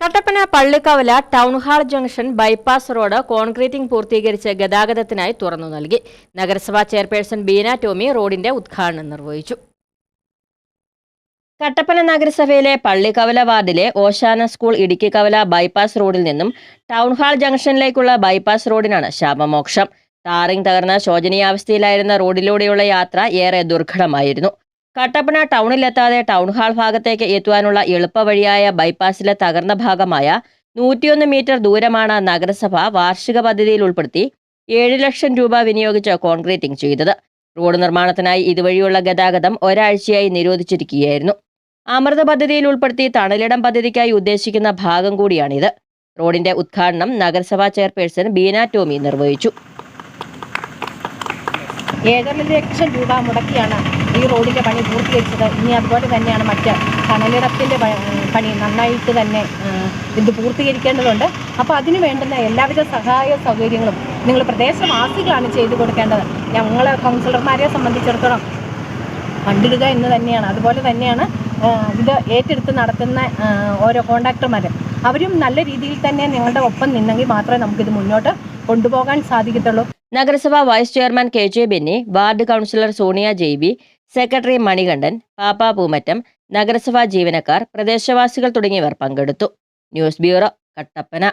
Kattappana Pallikkavala town hall junction bypass road concreting പൂർത്തീകരിച്ച് ഗതാഗതത്തിനായി തുറന്നു നൽകി. നഗരസഭാ ചെയർപേഴ്സൺ ബീന ടോമി റോഡിന്റെ ഉദ്ഘാടനം നിർവഹിച്ചു. കട്ടപ്പന നഗരസഭയിലെ പള്ളിക്കവല വാർഡിലെ ഓശാന സ്കൂൾ ഇടുക്കിക്കവല ബൈപ്പാസ് റോഡിൽ നിന്നും ടൗൺഹാൾ ജംഗ്ഷനിലേക്കുള്ള ബൈപ്പാസ് റോഡിനാണ് ശാപമോക്ഷം. ടാറിംഗ് തകർന്ന ശോചനീയാവസ്ഥയിലായിരുന്ന റോഡിലൂടെയുള്ള യാത്ര ഏറെ ദുർഘടമായിരുന്നു. കട്ടപ്പന ടൗണിലെത്താതെ ടൗൺ ഹാൾ ഭാഗത്തേക്ക് എത്തുവാനുള്ള എളുപ്പവഴിയായ ബൈപ്പാസിലെ തകർന്ന ഭാഗമായ നൂറ്റിയൊന്ന് മീറ്റർ ദൂരമാണ് നഗരസഭ വാർഷിക പദ്ധതിയിൽ ഉൾപ്പെടുത്തി ഏഴ് ലക്ഷം രൂപ വിനിയോഗിച്ച് കോൺക്രീറ്റിംഗ് ചെയ്തത്. റോഡ് നിർമ്മാണത്തിനായി ഇതുവഴിയുള്ള ഗതാഗതം ഒരാഴ്ചയായി നിരോധിച്ചിരിക്കുകയായിരുന്നു. അമൃത പദ്ധതിയിൽ ഉൾപ്പെടുത്തി തണലിടം പദ്ധതിക്കായി ഉദ്ദേശിക്കുന്ന ഭാഗം കൂടിയാണിത്. റോഡിന്റെ ഉദ്ഘാടനം നഗരസഭാ ചെയർപേഴ്സൺ ബീന ടോമി നിർവഹിച്ചു. ഏഴര ലക്ഷം രൂപ മുടക്കിയാണ് ഈ റോഡിന്റെ പണി പൂർത്തീകരിച്ചത് ഇനി അതുപോലെ തന്നെയാണ് മറ്റ് കനലിടത്തിന്റെ പണി നന്നായിട്ട് തന്നെ ഇത് പൂർത്തീകരിക്കേണ്ടതുണ്ട്. അപ്പോൾ അതിന് വേണ്ടുന്ന എല്ലാവിധ സഹായ സൗകര്യങ്ങളും നിങ്ങൾ പ്രദേശവാസികളാണ് ചെയ്തു കൊടുക്കേണ്ടത്. ഞങ്ങളെ കൗൺസിലർമാരെ സംബന്ധിച്ചിടത്തോളം കണ്ടിടുക എന്ന് തന്നെയാണ്. അതുപോലെ തന്നെയാണ് ഇത് ഏറ്റെടുത്ത് നടത്തുന്ന ഓരോ കോൺട്രാക്ടർമാർ അവരും നല്ല രീതിയിൽ തന്നെ നിങ്ങളുടെ ഒപ്പം നിന്നെങ്കിൽ മാത്രമേ നമുക്കിത് മുന്നോട്ട് കൊണ്ടുപോകാൻ സാധിക്കത്തുള്ളൂ. നഗരസഭാ vice chairman K J Benny ward councillor Sonia Jaibi secretary Manikandan Pappa Poomattam നഗരസഭാ ജീവനക്കാർ പ്രദേശവാസികൾ തുടങ്ങിയവർ പങ്കെടുത്തു. News bureau Kattappana.